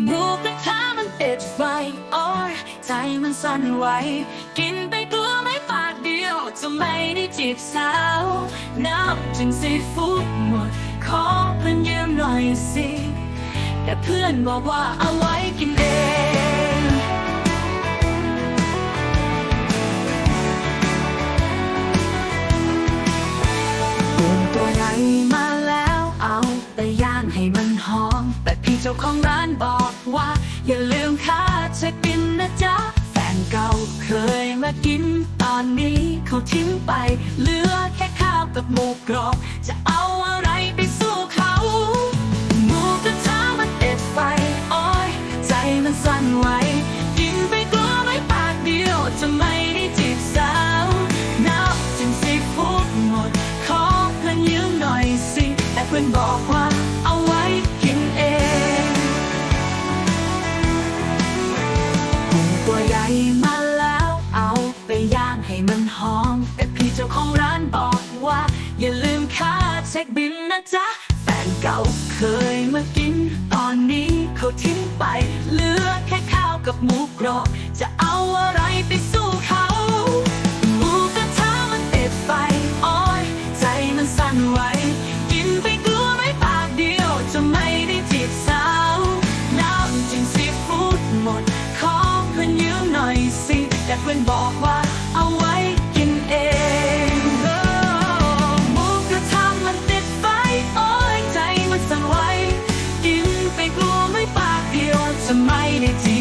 หมูกระทะมันติดไฟโอ้ยใจมันสั่นไหว กินไปกลัวไม่ปากเดียวจะไม่ได้จีบสาวน้ำจึงซีฟู้ดหมด ขอเพื่อนยืมหน่อยสิ แต่เพื่อนบอกว่าเอาไว้กินเองปูตัวใหญ่มา เจ้าของร้านบอกว่า อย่าลืมค่าเช็คบินนะจ๊ะ แฟนเก่าเคยมากิน ตอนนี้เขาทิ้งไป เหลือแค่ข้าวกับหมูกรอบ จะเอาอะไรไปสู้เขาหมูกระทะมันเอ็ดไฟโอ้ยใจมันสั่นไหวกินไปกลัวไม่ปากเดียวจะไม่ได้จีบสาวน้ำจึงซีฟู้ดหมด ขอเพื่อนยืมหน่อยสิ แต่เพื่อนบอก ของร้านบอกว่า อย่าลืมค่าเช็คบินนะจ๊ะแฟนเก่าเคยมากิน ตอนนี้เขาทิ้งไป เหลือแค่ข้าวกับหมูกรอบจะเอาอะไรไปสู้เขาหมูกระทะมันติดไฟอ้ยใจมันสั่นไหวกินไปกลัวไม่ปากเดียวจะไม่ได้จีบสาวน้ำจิ้มซีฟู้ดหมดขอเพื่อนยืมหน่อยสิแต่เพื่อนบอกว่า เดีย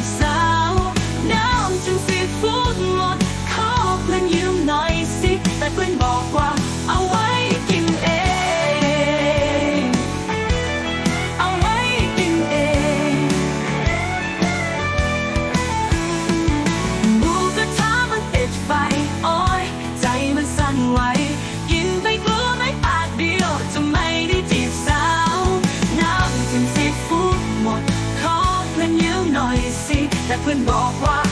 เพื่